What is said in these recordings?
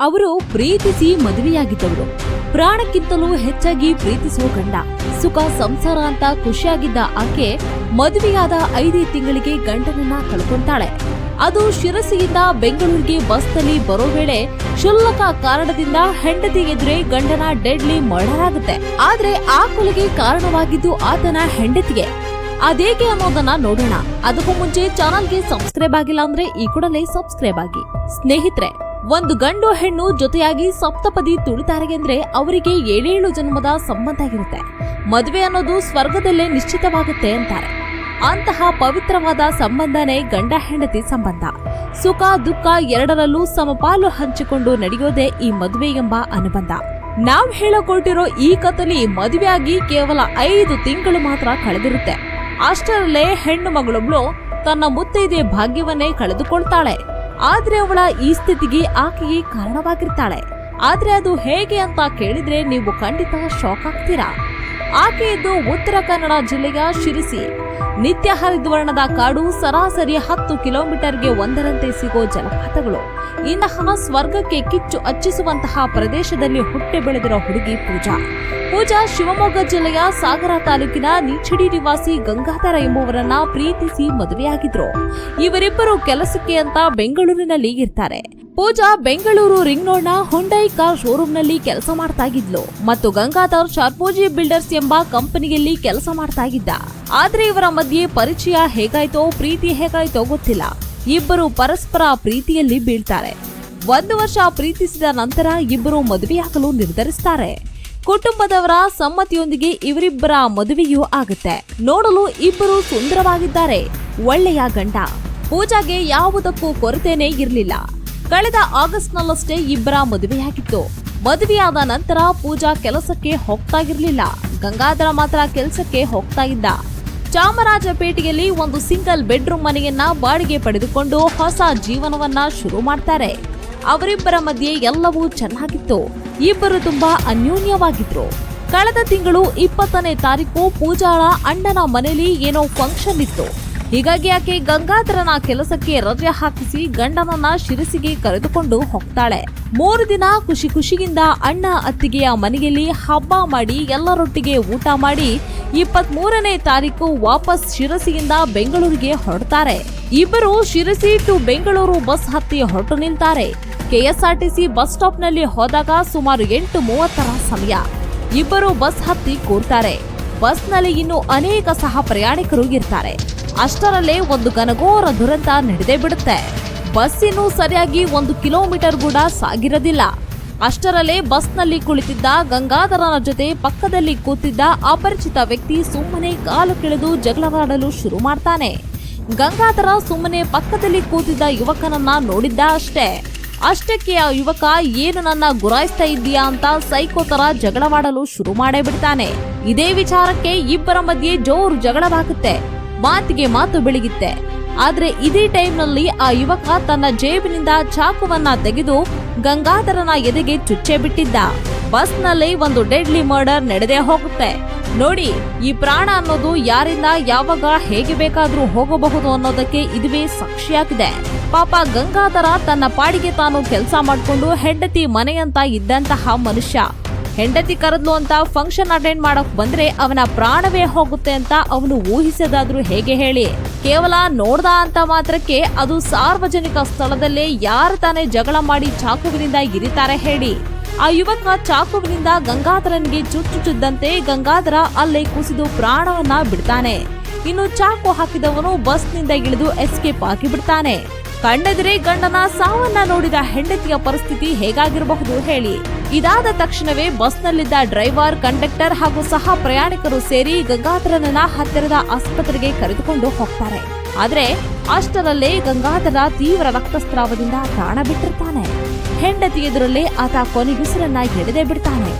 ಅವರು ಪ್ರೀತಿಸಿ ಮದುವೆಯಾಗಿದ್ದವರು. ಪ್ರಾಣಕ್ಕಿಂತಲೂ ಹೆಚ್ಚಾಗಿ ಪ್ರೀತಿಸುವ ಗಂಡ. ಸುಖ, ಸಂಸಾರ ಅಂತ ಖುಷಿಯಾಗಿದ್ದ ಆಕೆ ಮದುವೆಯಾದ ಐದೇ ತಿಂಗಳಿಗೆ ಗಂಡನನ್ನ ಕಳ್ಕೊಂತಾಳೆ ಅದು ಶಿರಸಿಯಿಂದ ಬೆಂಗಳೂರಿಗೆ ಬಸ್ನಲ್ಲಿ ಬರೋ ವೇಳೆ ಕ್ಷುಲ್ಲಕ ಕಾರಣದಿಂದ ಹೆಂಡತಿ ಎದುರೇ ಗಂಡನ ಡೆಡ್ಲಿ ಮರ್ಡರ್ ಆಗುತ್ತೆ. ಆದ್ರೆ ಆ ಕೊಲೆಗೆ ಕಾರಣವಾಗಿದ್ದು ಆತನ ಹೆಂಡತಿಗೆ. ಅದೇಗೆ ಅನ್ನೋದನ್ನ ನೋಡೋಣ. ಅದಕ್ಕೂ ಮುಂಚೆ ಚಾನಲ್ಗೆ ಸಬ್ಸ್ಕ್ರೈಬ್ ಆಗಿಲ್ಲ ಅಂದ್ರೆ ಈ ಕೂಡಲೇ ಸಬ್ಸ್ಕ್ರೈಬ್ ಆಗಿ. ಸ್ನೇಹಿತರೆ ಒಂದು ಗಂಡು ಹೆಣ್ಣು ಜೊತೆಯಾಗಿ ಸಪ್ತಪದಿ ತುಳಿತಾರೆ ಅಂದ್ರೆ ಅವರಿಗೆ ಏಳೇಳು ಜನ್ಮದ ಸಂಬಂಧ ಇರುತ್ತೆ. ಮದುವೆ ಅನ್ನೋದು ಸ್ವರ್ಗದಲ್ಲೇ ನಿಶ್ಚಿತವಾಗುತ್ತೆ ಅಂತಾರೆ. ಅಂತಹ ಪವಿತ್ರವಾದ ಸಂಬಂಧನೇ ಗಂಡ ಹೆಂಡತಿ ಸಂಬಂಧ. ಸುಖ, ದುಃಖ ಎರಡರಲ್ಲೂ ಸಮಪಾಲು ಹಂಚಿಕೊಂಡು ನಡೆಯೋದೇ ಈ ಮದುವೆ ಎಂಬ ಅನುಬಂಧ. ನಾವ್ ಹೇಳಿಕೊಟ್ಟಿರೋ ಈ ಕಥಲಿ ಮದುವೆಯಾಗಿ ಕೇವಲ ಐದು ತಿಂಗಳು ಮಾತ್ರ ಕಳೆದಿರುತ್ತೆ. ಅಷ್ಟರಲ್ಲೇ ಹೆಣ್ಣು ಮಗಳೊಬ್ಳು ತನ್ನ ಮುತ್ತೈದೆ ಭಾಗ್ಯವನ್ನೇ ಕಳೆದುಕೊಳ್ತಾಳೆ. ಆದ್ರೆ ಅವಳ ಈ ಸ್ಥಿತಿಗೆ ಆಕೆಗೆ ಕಾರಣವಾಗಿರ್ತಾಳೆ. ಆದ್ರೆ ಅದು ಹೇಗೆ ಅಂತ ಕೇಳಿದ್ರೆ ನೀವು ಖಂಡಿತ ಶಾಕ್ ಆಗ್ತೀರಾ? ಆಕೆಯದ್ದು ಉತ್ತರ ಕನ್ನಡ ಜಿಲ್ಲೆಯ ಶಿರಿಸಿ. ನಿತ್ಯ ಹರಿದ್ವರ್ಣದ ಕಾಡು ಸರಾಸರಿ ಹತ್ತು ಕಿಲೋಮೀಟರ್ಗೆ ಒಂದರಂತೆ ಸಿಗೋ ಜಲಪಾತಗಳು. ಇಂತಹ ಸ್ವರ್ಗಕ್ಕೆ ಕಿಚ್ಚು ಹಚ್ಚಿಸುವಂತಹ ಪ್ರದೇಶದಲ್ಲಿ ಹುಟ್ಟೆ ಬೆಳೆದಿರೋ ಹುಡುಗಿ ಪೂಜಾ. ಪೂಜಾ ಶಿವಮೊಗ್ಗ ಜಿಲ್ಲೆಯ ಸಾಗರ ತಾಲೂಕಿನ ನೀಚಡಿ ನಿವಾಸಿ ಗಂಗಾಧರ ಎಂಬುವರನ್ನ ಪ್ರೀತಿಸಿ ಮದುವೆಯಾಗಿದ್ರು. ಇವರಿಬ್ಬರು ಕೆಲಸಕ್ಕೆ ಅಂತ ಬೆಂಗಳೂರಿನಲ್ಲಿ ಇರ್ತಾರೆ. ಪೂಜಾ ಬೆಂಗಳೂರು ರಿಂಗ್ ರೋಡ್ನ ಹುಂಡೈ ಕಾರ್ ಶೋರೂಮ್ನಲ್ಲಿ ಕೆಲಸ ಮಾಡ್ತಾ ಇದ್ಲು ಮತ್ತು ಗಂಗಾಧರ್ ಶಾರ್ಪೋಜಿ ಬಿಲ್ಡರ್ಸ್ ಎಂಬ ಕಂಪನಿಯಲ್ಲಿ ಕೆಲಸ ಮಾಡ್ತಾ ಇದ್ದ ಆದ್ರೆ ಇವರ ಮಧ್ಯೆ ಪರಿಚಯ ಹೇಗಾಯ್ತೋ, ಪ್ರೀತಿ ಹೇಗಾಯ್ತೋ ಗೊತ್ತಿಲ್ಲ. ಇಬ್ಬರು ಪರಸ್ಪರ ಪ್ರೀತಿಯಲ್ಲಿ ಬೀಳ್ತಾರೆ. ಒಂದು ವರ್ಷ ಪ್ರೀತಿಸಿದ ನಂತರ ಇಬ್ಬರು ಮದುವೆಯಾಗಲು ನಿರ್ಧರಿಸ್ತಾರೆ. ಕುಟುಂಬದವರ ಸಮ್ಮತಿಯೊಂದಿಗೆ ಇವರಿಬ್ಬರ ಮದುವೆಯೂ ಆಗುತ್ತೆ. ನೋಡಲು ಇಬ್ಬರು ಸುಂದರವಾಗಿದ್ದಾರೆ. ಒಳ್ಳೆಯ ಗಂಡ. ಪೂಜಾಗೆ ಯಾವುದಕ್ಕೂ ಕೊರತೆನೇ ಇರಲಿಲ್ಲ. ಕಳೆದ ಆಗಸ್ಟ್ನಲ್ಲಷ್ಟೇ ಇಬ್ಬರ ಮದುವೆಯಾಗಿತ್ತು. ಮದುವೆಯಾದ ನಂತರ ಪೂಜಾ ಕೆಲಸಕ್ಕೆ ಹೋಗ್ತಾ ಇರಲಿಲ್ಲ ಗಂಗಾಧರ ಮಾತ್ರ ಕೆಲಸಕ್ಕೆ ಹೋಗ್ತಾ ಇದ್ದ. ಚಾಮರಾಜಪೇಟೆಯಲ್ಲಿ ಒಂದು ಸಿಂಗಲ್ ಬೆಡ್ರೂಮ್ ಮನೆಯನ್ನ ಬಾಡಿಗೆ ಪಡೆದುಕೊಂಡು ಹೊಸ ಜೀವನವನ್ನ ಶುರು ಮಾಡ್ತಾರೆ. ಅವರಿಬ್ಬರ ಮಧ್ಯೆ ಎಲ್ಲವೂ ಚೆನ್ನಾಗಿತ್ತು. ಇಬ್ಬರು ತುಂಬಾ ಅನ್ಯೋನ್ಯವಾಗಿದ್ರು. ಕಳೆದ ತಿಂಗಳು ಇಪ್ಪತ್ತನೇ ತಾರೀಕು ಪೂಜಾಳ ಅಣ್ಣನ ಮನೆಯಲ್ಲಿ ಏನೋ ಫಂಕ್ಷನ್ ಇತ್ತು. ಹೀಗಾಗಿ ಆಕೆ ಗಂಗಾಧರನ ಕೆಲಸಕ್ಕೆ ರಜೆ ಹಾಕಿಸಿ ಗಂಡನನ್ನ ಶಿರಸಿಗೆ ಕರೆದುಕೊಂಡು ಹೋಗ್ತಾಳೆ. ಮೂರು ದಿನ ಖುಷಿ ಖುಷಿಯಿಂದ ಅಣ್ಣ ಅತ್ತಿಗೆಯ ಮನೆಯಲ್ಲಿ ಹಬ್ಬ ಮಾಡಿ ಎಲ್ಲರೊಟ್ಟಿಗೆ ಊಟ ಮಾಡಿ ಇಪ್ಪತ್ತ್ ಮೂರನೇ ತಾರೀಕು ವಾಪಸ್ ಶಿರಸಿಯಿಂದ ಬೆಂಗಳೂರಿಗೆ ಹೊರಡ್ತಾರೆ. ಇಬ್ಬರು ಶಿರಸಿ ಟು ಬೆಂಗಳೂರು ಬಸ್ ಹತ್ತಿ ಹೊರಟು ನಿಲ್ತಾರೆ. ಕೆಎಸ್ಆರ್ಟಿಸಿ ಬಸ್ ಸ್ಟಾಪ್ನಲ್ಲಿ ಹೋದಾಗ ಸುಮಾರು ಎಂಟು ಮೂವತ್ತರ ಸಮಯ. ಇಬ್ಬರು ಬಸ್ ಹತ್ತಿ ಕೂರ್ತಾರೆ. ಬಸ್ನಲ್ಲಿ ಇನ್ನು ಅನೇಕ ಸಹ ಪ್ರಯಾಣಿಕರು ಇರ್ತಾರೆ. ಅಷ್ಟರಲ್ಲೇ ಒಂದು ಘನಘೋರ ದುರಂತ ನಡೆದೇ ಬಿಡುತ್ತೆ. ಬಸ್ ಇನ್ನು ಸರಿಯಾಗಿ ಒಂದು ಕಿಲೋಮೀಟರ್ ಕೂಡ ಸಾಗಿರದಿಲ್ಲ. ಅಷ್ಟರಲ್ಲೇ ಬಸ್ನಲ್ಲಿ ಕುಳಿತಿದ್ದ ಗಂಗಾಧರನ ಜೊತೆ ಪಕ್ಕದಲ್ಲಿ ಕೂತಿದ್ದ ಅಪರಿಚಿತ ವ್ಯಕ್ತಿ ಸುಮ್ಮನೆ ಕಾಲು ಕೆಳೆದು ಜಗಳವಾಡಲು ಶುರು ಮಾಡ್ತಾನೆ. ಗಂಗಾಧರ ಸುಮ್ಮನೆ ಪಕ್ಕದಲ್ಲಿ ಕೂತಿದ್ದ ಯುವಕನನ್ನ ನೋಡಿದ್ದ ಅಷ್ಟೇ. ಅಷ್ಟಕ್ಕೆ ಆ ಯುವಕ, ಏನು ನನ್ನ ಗುರಾಯಿಸ್ತಾ ಇದ್ದೀಯಾ ಅಂತ ಸೈಕೋ ತರ ಜಗಳವಾಡಲು ಶುರು ಮಾಡೇ ಬಿಡ್ತಾನೆ. ಇದೇ ವಿಚಾರಕ್ಕೆ ಇಬ್ಬರ ಮಧ್ಯೆ ಜೋರು ಜಗಳವಾಗುತ್ತೆ. ಮಾತಿಗೆ ಮಾತು ಬೆಳಗಿತ್ತೆ. ಆದ್ರೆ ಇದೇ ಟೈಮ್ನಲ್ಲಿ ಆ ಯುವಕ ತನ್ನ ಜೇಬಿನಿಂದ ಚಾಕುವನ್ನ ತೆಗೆದು ಗಂಗಾಧರನ ಎದೆಗೆ ಚುಚ್ಚೆ ಬಿಟ್ಟಿದ್ದ. ಬಸ್ನಲ್ಲಿ ಒಂದು ಡೆಡ್ಲಿ ಮರ್ಡರ್ ನಡೆದೇ ಹೋಗುತ್ತೆ. ನೋಡಿ, ಈ ಪ್ರಾಣ ಅನ್ನೋದು ಯಾರಿಂದ, ಯಾವಾಗ, ಹೇಗೆ ಬೇಕಾದ್ರೂ ಹೋಗಬಹುದು ಅನ್ನೋದಕ್ಕೆ ಇದುವೇ ಸಾಕ್ಷಿಯಾಗಿದೆ. ಪಾಪ ಗಂಗಾಧರ ತನ್ನ ಪಾಡಿಗೆ ತಾನು ಕೆಲಸ ಮಾಡಿಕೊಂಡು ಹೆಂಡತಿ ಮನೆಯಂತ ಇದ್ದಂತಹ ಮನುಷ್ಯ. ಹೆಂಡತಿ ಕರೆದ್ಲು ಅಂತ ಫಂಕ್ಷನ್ ಅಟೆಂಡ್ ಮಾಡಕ್ ಬಂದ್ರೆ ಅವನ ಪ್ರಾಣವೇ ಹೋಗುತ್ತೆ ಅಂತ ಅವನು ಊಹಿಸದಾದ್ರೂ ಹೇಗೆ ಹೇಳಿ? ಕೇವಲ ನೋಡ್ದ ಅಂತ ಮಾತ್ರಕ್ಕೆ ಅದು ಸಾರ್ವಜನಿಕ ಸ್ಥಳದಲ್ಲೇ ಯಾರು ತಾನೇ ಜಗಳ ಮಾಡಿ ಚಾಕುವಿನಿಂದ ಇರಿತಾರೆ ಹೇಳಿ. ಆ ಯುವಕ ಚಾಕುವಿನಿಂದ ಗಂಗಾಧರನ್ಗೆ ಚುಚ್ಚುತ್ತಿದ್ದಂತೆ ಗಂಗಾಧರ ಅಲ್ಲೇ ಕುಸಿದು ಪ್ರಾಣವನ್ನ ಬಿಡ್ತಾನೆ. ಇನ್ನು ಚಾಕು ಹಾಕಿದವನು ಬಸ್ನಿಂದ ಇಳಿದು ಎಸ್ಕೇಪ್ ಆಗಿ ಬಿಡ್ತಾನೆ ಕಣ್ಣೆದುರೇ ಗಂಡನ ಸಾವನ್ನ ನೋಡಿದ ಹೆಂಡತಿಯ ಪರಿಸ್ಥಿತಿ ಹೇಗಾಗಿರಬಹುದು ಹೇಳಿ. ಇದಾದ ತಕ್ಷಣವೇ ಬಸ್ನಲ್ಲಿದ್ದ ಡ್ರೈವರ್, ಕಂಡಕ್ಟರ್ ಹಾಗೂ ಸಹ ಪ್ರಯಾಣಿಕರು ಸೇರಿ ಗಂಗಾಧರನನ್ನ ಹತ್ತಿರದ ಆಸ್ಪತ್ರೆಗೆ ಕರೆದುಕೊಂಡು ಹೋಗ್ತಾರೆ. ಆದ್ರೆ ಅಷ್ಟರಲ್ಲೇ ಗಂಗಾಧರ ತೀವ್ರ ರಕ್ತಸ್ರಾವದಿಂದ ಪ್ರಾಣ ಬಿಟ್ಟಿರ್ತಾನೆ. ಹೆಂಡತಿ ಎದುರಲ್ಲೇ ಆತ ಕೊನೆಗುಸಿರನ್ನ ಎಳೆದೇ ಬಿಡ್ತಾನೆ.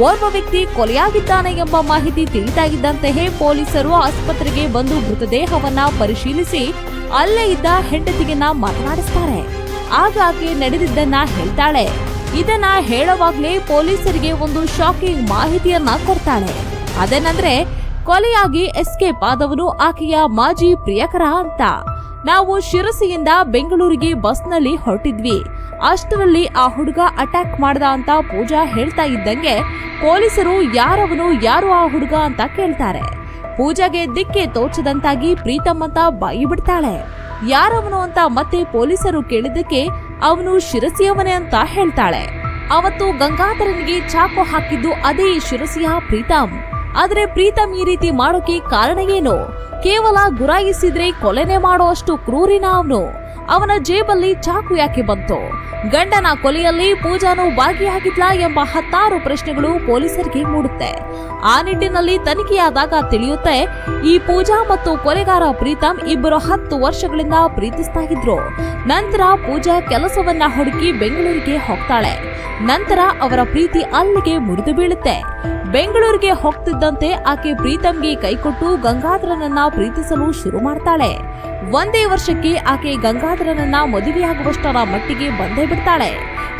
ಓರ್ವ ವ್ಯಕ್ತಿ ಕೊಲೆಯಾಗಿದ್ದಾನೆ ಎಂಬ ಮಾಹಿತಿ ತಿಳಿದಾಗಿದ್ದಂತೆಯೇ ಪೊಲೀಸರು ಆಸ್ಪತ್ರೆಗೆ ಬಂದು ಮೃತದೇಹವನ್ನ ಪರಿಶೀಲಿಸಿ ಅಲ್ಲೇ ಇದ್ದ ಹೆಂಡತಿಗೆನ್ನ ಮಾತನಾಡಿಸ್ತಾರೆ. ಆಗಾಗ್ಗೆ ನಡೆದಿದ್ದನ್ನ ಹೇಳ್ತಾಳೆ. ಇದನ್ನ ಹೇಳುವಾಗ್ಲೇ ಪೊಲೀಸರಿಗೆ ಒಂದು ಶಾಕಿಂಗ್ ಮಾಹಿತಿಯನ್ನ ಕೊಡ್ತಾಳೆ. ಅದೇನಂದ್ರೆ ಕೊಲೆಯಾಗಿ ಎಸ್ಕೇಪ್ ಆದವನು ಆಕೆಯ ಮಾಜಿ ಪ್ರಿಯಕರ ಅಂತ. ನಾವು ಶಿರಸಿಯಿಂದ ಬೆಂಗಳೂರಿಗೆ ಬಸ್ನಲ್ಲಿ ಹೊರಟಿದ್ವಿ. ಅಷ್ಟರಲ್ಲಿ ಆ ಹುಡುಗ ಅಟ್ಯಾಕ್ ಮಾಡ್ದ ಅಂತ ಪೂಜಾ ಹೇಳ್ತಾ ಇದ್ದಂಗೆ ಪೊಲೀಸರು ಯಾರವನು ಯಾರು ಆ ಹುಡುಗ ಅಂತ ಕೇಳ್ತಾರೆ. ಪೂಜಾಗೆ ದಿಕ್ಕೆ ತೋಚದಂತಾಗಿ ಪ್ರೀತಮ್ ಅಂತ ಬಾಯಿ ಬಿಡ್ತಾಳೆ. ಯಾರವನು ಅಂತ ಮತ್ತೆ ಪೊಲೀಸರು ಕೇಳಿದ್ದಕ್ಕೆ ಅವನು ಶಿರಸಿಯವನೇ ಅಂತ ಹೇಳ್ತಾಳೆ. ಅವತ್ತು ಗಂಗಾಧರನಿಗೆ ಚಾಕು ಹಾಕಿದ್ದು ಅದೇ ಶಿರಸಿಯ ಪ್ರೀತಮ್ ಆದ್ರೆ ಪ್ರೀತಮ್ ಈ ರೀತಿ ಮಾಡೋಕೆ ಕಾರಣ ಏನು? ಕೇವಲ ಗುರಾಯಿಸಿದ್ರೆ ಕೊಲೆನೆ ಮಾಡೋ ಅಷ್ಟು ಕ್ರೂರಿನ ಅವನು? ಅವನ ಜೇಬಲ್ಲಿ ಚಾಕು ಯಾಕೆ ಬಂತು? ಗಂಡನ ಕೊಲೆಯಲ್ಲಿ ಪೂಜಾನು ಭಾಗಿಯಾಗಿದ್ಲಾ ಎಂಬ ಹತ್ತಾರು ಪ್ರಶ್ನೆಗಳು ಪೊಲೀಸರಿಗೆ ಮೂಡುತ್ತೆ. ಆ ನಿಟ್ಟಿನಲ್ಲಿ ತನಿಖೆಯಾದಾಗ ತಿಳಿಯುತ್ತೆ, ಈ ಪೂಜಾ ಮತ್ತು ಕೊಲೆಗಾರ ಪ್ರೀತಮ್ ಇಬ್ಬರು ಹತ್ತು ವರ್ಷಗಳಿಂದ ಪ್ರೀತಿಸ್ತಾ ಇದ್ರು ನಂತರ ಪೂಜಾ ಕೆಲಸವನ್ನ ಹುಡುಕಿ ಬೆಂಗಳೂರಿಗೆ ಹೋಗ್ತಾಳೆ. ನಂತರ ಅವರ ಪ್ರೀತಿ ಅಲ್ಲಿಗೆ ಮುರಿದು ಬೀಳುತ್ತೆ. ಬೆಂಗಳೂರಿಗೆ ಹೋಗ್ತಿದ್ದಂತೆ ಆಕೆ ಪ್ರೀತಮ್ಗೆ ಕೈಕೊಟ್ಟು ಗಂಗಾಧರನನ್ನ ಪ್ರೀತಿಸಲು ಶುರು ಮಾಡ್ತಾಳೆ. ಒಂದೇ ವರ್ಷಕ್ಕೆ ಆಕೆ ಗಂಗಾಧರನನ್ನ ಮದುವೆಯಾಗುವಷ್ಟರ ಮಟ್ಟಿಗೆ ಬಂದೇ ಬಿಡ್ತಾಳೆ.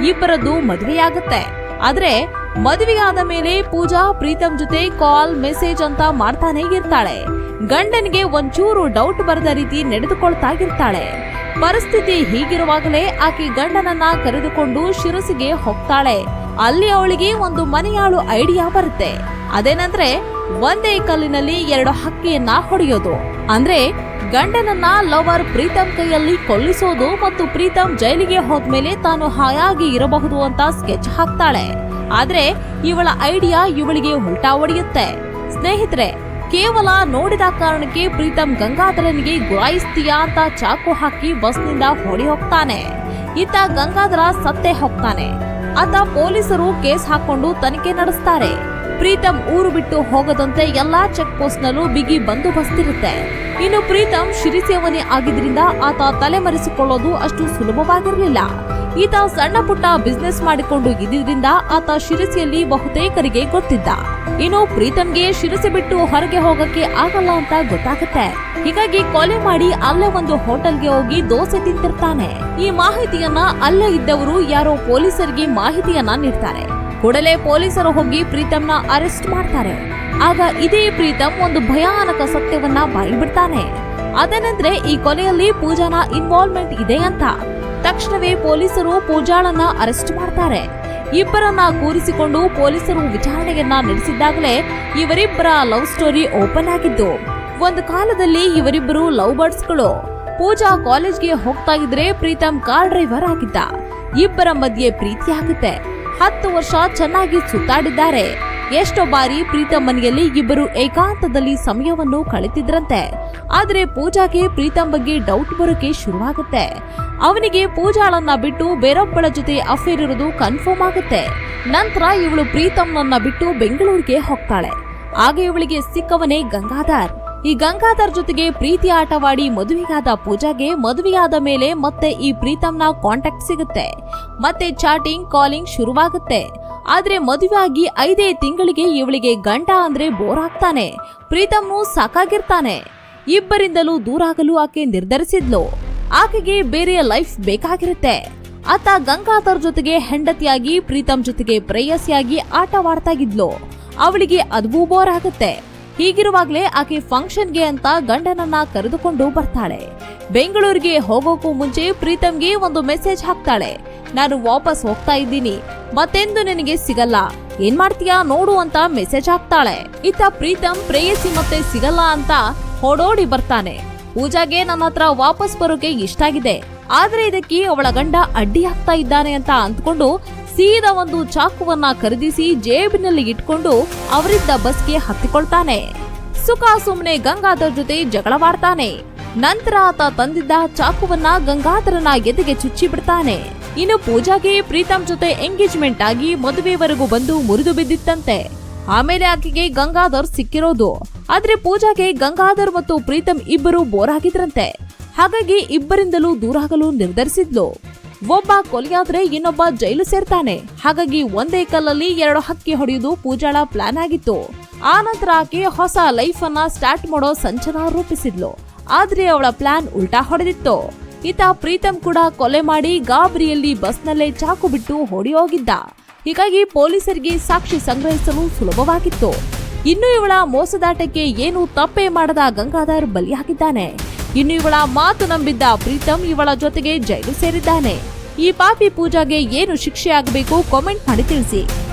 ಇಬ್ಬರದ್ದು ಮದುವೆಯಾಗುತ್ತೆ. ಆದ್ರೆ ಮದುವೆಯಾದ ಮೇಲೆ ಪೂಜಾ ಪ್ರೀತಮ್ ಜೊತೆ ಕಾಲ್, ಮೆಸೇಜ್ ಅಂತ ಮಾಡ್ತಾನೆ ಇರ್ತಾಳೆ. ಗಂಡನಿಗೆ ಒಂಚೂರು ಡೌಟ್ ಬರದ ರೀತಿ ನಡೆದುಕೊಳ್ತಾ ಇರ್ತಾಳೆ ಪರಿಸ್ಥಿತಿ ಹೀಗಿರುವಾಗಲೇ ಆಕೆ ಗಂಡನನ್ನ ಕರೆದುಕೊಂಡು ಶಿರಸಿಗೆ ಹೋಗ್ತಾಳೆ. ಅಲ್ಲಿ ಅವಳಿಗೆ ಒಂದು ಮನೆಯಾಳು ಐಡಿಯಾ ಬರುತ್ತೆ. ಅದೇನಂದ್ರೆ ಒಂದೇ ಕಲ್ಲಿನಲ್ಲಿ ಎರಡು ಹಕ್ಕಿಯನ್ನ ಹೊಡೆಯೋದು. ಅಂದ್ರೆ ಗಂಡನನ್ನ ಲವರ್ ಪ್ರೀತಮ್ ಕೈಯಲ್ಲಿ ಕೊಲ್ಲಿಸೋದು ಮತ್ತು ಪ್ರೀತಮ್ ಜೈಲಿಗೆ ಹೋದ್ಮೇಲೆ ತಾನು ಹಾಯಾಗಿ ಇರಬಹುದು ಅಂತ ಸ್ಕೆಚ್ ಹಾಕ್ತಾಳೆ. ಆದ್ರೆ ಇವಳ ಐಡಿಯಾ ಇವಳಿಗೆ ಉಲ್ಟಾ ಹೊಡೆಯುತ್ತೆ. ಸ್ನೇಹಿತರೆ, ಕೇವಲ ನೋಡಿದ ಕಾರಣಕ್ಕೆ ಪ್ರೀತಮ್ ಗಂಗಾಧರನಿಗೆ ಗುರಾಯಿಸ್ತೀಯಾ ಅಂತ ಚಾಕು ಹಾಕಿ ಬಸ್ನಿಂದ ಹೊಡಿ ಹೋಗ್ತಾನೆ. ಇತ್ತ ಗಂಗಾಧರ ಸತ್ತೇ ಹೋಗ್ತಾನೆ. ಆತ ಪೊಲೀಸರು ಕೇಸ್ ಹಾಕೊಂಡು ತನಿಖೆ ನಡೆಸ್ತಾರೆ. ಪ್ರೀತಮ್ ಊರು ಬಿಟ್ಟು ಹೋಗದಂತೆ ಎಲ್ಲಾ ಚೆಕ್ ಪೋಸ್ಟ್ ನಲ್ಲೂ ಬಿಗಿ ಬಂದೋಬಸ್ತಿರುತ್ತೆ. ಇನ್ನು ಪ್ರೀತಮ್ ಶಿರಿಸೇವನೆ ಆಗಿದ್ರಿಂದ ಆತ ತಲೆಮರೆಸಿಕೊಳ್ಳೋದು ಅಷ್ಟು ಸುಲಭವಾಗಿರಲಿಲ್ಲ. ಈತ ಸಣ್ಣ ಪುಟ್ಟ ಬಿಸ್ನೆಸ್ ಮಾಡಿಕೊಂಡು ಇದ್ದಿದ್ರಿಂದ ಆತ ಶಿರಸಿಯಲ್ಲಿ ಬಹುತೇಕರಿಗೆ ಗೊತ್ತಿದ್ದ. ಇನ್ನು ಪ್ರೀತಮ್ಗೆ ಶಿರಸಿ ಬಿಟ್ಟು ಹೊರಗೆ ಹೋಗಕ್ಕೆ ಆಗಲ್ಲ ಅಂತ ಗೊತ್ತಾಗುತ್ತೆ. ಹೀಗಾಗಿ ಕೊಲೆ ಮಾಡಿ ಅಲ್ಲೇ ಒಂದು ಹೋಟೆಲ್ಗೆ ಹೋಗಿ ದೋಸೆ ತಿಂತಿರ್ತಾನೆ. ಈ ಮಾಹಿತಿಯನ್ನ ಅಲ್ಲೇ ಇದ್ದವರು ಯಾರೋ ಪೊಲೀಸರಿಗೆ ಮಾಹಿತಿಯನ್ನ ನೀಡ್ತಾರೆ. ಕೂಡಲೇ ಪೊಲೀಸರು ಹೋಗಿ ಪ್ರೀತಮ್ನ ಅರೆಸ್ಟ್ ಮಾಡ್ತಾರೆ. ಆಗ ಇದೇ ಪ್ರೀತಮ್ ಒಂದು ಭಯಾನಕ ಸತ್ಯವನ್ನ ಬಾಯಿಬಿಡ್ತಾನೆ ಅದೇನೆಂದ್ರೆ ಈ ಕೊಲೆಯಲ್ಲಿ ಪೂಜಾನ ಇನ್ವಾಲ್ವ್ಮೆಂಟ್ ಇದೆ ಅಂತ. ತಕ್ಷಣವೇ ಪೊಲೀಸರು ಪೂಜಾಳನ್ನ ಅರೆಸ್ಟ್ ಮಾಡ್ತಾರೆ. ಇಬ್ಬರನ್ನ ಕೂರಿಸಿಕೊಂಡು ಪೊಲೀಸರು ವಿಚಾರಣೆಯನ್ನ ನಡೆಸಿದ್ದಾಗಲೇ ಇವರಿಬ್ಬರ ಲವ್ ಸ್ಟೋರಿ ಓಪನ್ ಆಗಿದ್ದು, ಒಂದು ಕಾಲದಲ್ಲಿ ಇವರಿಬ್ಬರು ಲವ್ ಬರ್ಡ್ಸ್ಗಳು. ಪೂಜಾ ಕಾಲೇಜ್ಗೆ ಹೋಗ್ತಾ ಇದ್ರೆ ಪ್ರೀತಮ್ ಕಾರ್ ಡ್ರೈವರ್ ಆಗಿದ್ದ. ಇಬ್ಬರ ಮಧ್ಯೆ ಪ್ರೀತಿ ಆಗುತ್ತೆ. ಹತ್ತು ವರ್ಷ ಚೆನ್ನಾಗಿ ಸುತ್ತಾಡಿದ್ದಾರೆ. ಎಷ್ಟೋ ಬಾರಿ ಪ್ರೀತಮ್ ಮನೆಯಲ್ಲಿ ಇಬ್ಬರು ಏಕಾಂತದಲ್ಲಿ ಸಮಯವನ್ನು ಕಳೆತಿದ್ರಂತೆ. ಆದರೆ ಪೂಜಾಗೆ ಪ್ರೀತಮ್ ಬಗ್ಗೆ ಡೌಟ್ ಬರೋಕೆ ಶುರುವಾಗುತ್ತೆ. ಅವನಿಗೆ ಪೂಜಾಳನ್ನ ಬಿಟ್ಟು ಬೇರೊಬ್ಬಳ ಜೊತೆ ಅಫೇರ್ ಇರೋದು ಕನ್ಫರ್ಮ್ ಆಗುತ್ತೆ. ನಂತರ ಇವಳು ಪ್ರೀತಮ್ನನ್ನ ಬಿಟ್ಟು ಬೆಂಗಳೂರಿಗೆ ಹೋಗ್ತಾಳೆ. ಆಗ ಇವಳಿಗೆ ಸಿಕ್ಕವನೇ ಗಂಗಾಧರ್. ಈ ಗಂಗಾಧರ್ ಜೊತೆಗೆ ಪ್ರೀತಿ ಆಟವಾಡಿ ಮದುವೆಗಾದ ಪೂಜಾಗೆ ಮದುವೆಯಾದ ಮೇಲೆ ಮತ್ತೆ ಈ ಪ್ರೀತಮ್ನ ಕಾಂಟ್ಯಾಕ್ಟ್ ಸಿಗುತ್ತೆ. ಮತ್ತೆ ಚಾಟಿಂಗ್ ಕಾಲಿಂಗ್ ಶುರುವಾಗುತ್ತೆ. ಆದ್ರೆ ಮದುವೆಯಾಗಿ ಐದೇ ತಿಂಗಳಿಗೆ ಇವಳಿಗೆ ಗಂಡ ಅಂದ್ರೆ ಬೋರ್ ಆಗ್ತಾನೆ. ಪ್ರೀತಮ್ನು ಸಾಕಾಗಿರ್ತಾನೆ. ಇಬ್ಬರಿಂದಲೂ ದೂರಾಗಲು ಆಕೆ ನಿರ್ಧರಿಸಿದ್ಲು. ಆಕೆಗೆ ಬೇರೆ ಲೈಫ್ ಬೇಕಾಗಿರುತ್ತೆ. ಆತ ಗಂಗಾಧರ್ ಜೊತೆಗೆ ಹೆಂಡತಿಯಾಗಿ, ಪ್ರೀತಮ್ ಜೊತೆಗೆ ಪ್ರೇಯಸಿಯಾಗಿ ಆಟವಾಡ್ತಾಗಿದ್ಲು. ಅವಳಿಗೆ ಅದ್ಭೂ ಬೋರ್ ಆಗುತ್ತೆ. ಹೀಗಿರುವಾಗ್ಲೇ ಆಕೆ ಫಂಕ್ಷನ್ಗೆ ಅಂತ ಗಂಡನನ್ನ ಕರೆದುಕೊಂಡು ಬರ್ತಾಳೆ. ಬೆಂಗಳೂರಿಗೆ ಹೋಗೋಕ್ಕೂ ಮುಂಚೆ ಪ್ರೀತಮ್ಗೆ ಒಂದು ಮೆಸೇಜ್ ಹಾಕ್ತಾಳೆ. ನಾನು ವಾಪಸ್ ಹೋಗ್ತಾ ಇದ್ದೀನಿ. ಮತ್ತೆಂದು ನಿನಗೆ ಸಿಗಲ್ಲ. ಏನ್ ಮಾಡ್ತೀಯಾ? ನೋಡು ಅಂತ ಮೆಸೇಜ್ ಹಾಕ್ತಾಳೆ. ಇತ್ತ ಪ್ರೀತಮ್ ಪ್ರೇಯಸಿ ಮತ್ತೆ ಸಿಗಲ್ಲ ಅಂತ ಹೊಡೋಡಿ ಬರ್ತಾನೆ. ಪೂಜಾಗೆ ನನ್ನ ಹತ್ರ ವಾಪಸ್ ಬರೋಕೆ ಇಷ್ಟ ಆಗಿದೆ. ಆದ್ರೆ ಇದಕ್ಕೆ ಅವಳ ಗಂಡ ಅಡ್ಡಿ ಆಗ್ತಾ ಇದ್ದಾನೆ ಅಂತ ಅಂದ್ಕೊಂಡು ಸೀದಾ ಒಂದು ಚಾಕುವನ್ನ ಖರೀದಿಸಿ ಜೇಬಿನಲ್ಲಿ ಇಟ್ಕೊಂಡು ಅವರಿದ್ದ ಬಸ್ಗೆ ಹತ್ತಿಕೊಳ್ತಾನೆ. ಸುಖ ಸುಮ್ನೆ ಗಂಗಾಧರ್ ಜೊತೆ ಜಗಳವಾಡ್ತಾನೆ ನಂತರ ಆತ ತಂದಿದ್ದ ಚಾಕುವನ್ನ ಗಂಗಾಧರನ ಎದೆಗೆ ಚುಚ್ಚಿ ಬಿಡ್ತಾನೆ. ಇನ್ನು ಪೂಜಾಗೆ ಪ್ರೀತಮ್ ಜೊತೆ ಎಂಗೇಜ್ಮೆಂಟ್ ಆಗಿ ಮದುವೆವರೆಗೂ ಬಂದು ಮುರಿದು ಬಿದ್ದಿತ್ತಂತೆ. ಆಮೇಲೆ ಆಕೆಗೆ ಗಂಗಾಧರ್ ಸಿಕ್ಕಿರೋದು. ಆದ್ರೆ ಪೂಜಾಗೆ ಗಂಗಾಧರ್ ಮತ್ತು ಪ್ರೀತಮ್ ಇಬ್ಬರು ಬೋರ್ ಆಗಿದ್ರಂತೆ. ಹಾಗಾಗಿ ಇಬ್ಬರಿಂದಲೂ ದೂರಾಗಲು ನಿರ್ಧರಿಸಿದ್ಲು. ಒಬ್ಬ ಕೊಲೆಯಾದ್ರೆ ಇನ್ನೊಬ್ಬ ಜೈಲು ಸೇರ್ತಾನೆ. ಹಾಗಾಗಿ ಒಂದೇ ಕಲ್ಲಲ್ಲಿ ಎರಡು ಹಕ್ಕಿ ಹೊಡೆಯುವುದು ಪೂಜಾಳ ಪ್ಲಾನ್ ಆಗಿತ್ತು. ಆ ನಂತರ ಆಕೆ ಹೊಸ ಲೈಫ್ ಅನ್ನ ಸ್ಟಾರ್ಟ್ ಮಾಡೋ ಸಂಚನ ರೂಪಿಸಿದ್ಲು. ಆದ್ರೆ ಅವಳ ಪ್ಲಾನ್ ಉಲ್ಟಾ ಹೊಡೆದಿತ್ತು. ಈತ ಪ್ರೀತಮ್ ಕೂಡ ಕೊಲೆ ಮಾಡಿ ಗಾಬರಿಯಲ್ಲಿ ಬಸ್ನಲ್ಲೇ ಚಾಕು ಬಿಟ್ಟು ಓಡಿ ಹೋಗಿದ್ದ. ಹೀಗಾಗಿ ಪೊಲೀಸರಿಗೆ ಸಾಕ್ಷಿ ಸಂಗ್ರಹಿಸಲು ಸುಲಭವಾಗಿತ್ತು. ಇನ್ನು ಇವಳ ಮೋಸದಾಟಕ್ಕೆ ಏನು ತಪ್ಪೇ ಮಾಡದ ಗಂಗಾಧರ್ ಬಲಿಯಾಗಿದ್ದಾನೆ. ಇನ್ನು ಇವಳ ಮಾತು ನಂಬಿದ್ದ ಪ್ರೀತಮ್ ಇವಳ ಜೊತೆಗೆ ಜೈಲು ಸೇರಿದ್ದಾನೆ. ಈ ಪಾಪಿ ಪೂಜಾಗೆ ಏನು ಶಿಕ್ಷೆ ಆಗಬೇಕು ಕಾಮೆಂಟ್ ಮಾಡಿ ತಿಳಿಸಿ.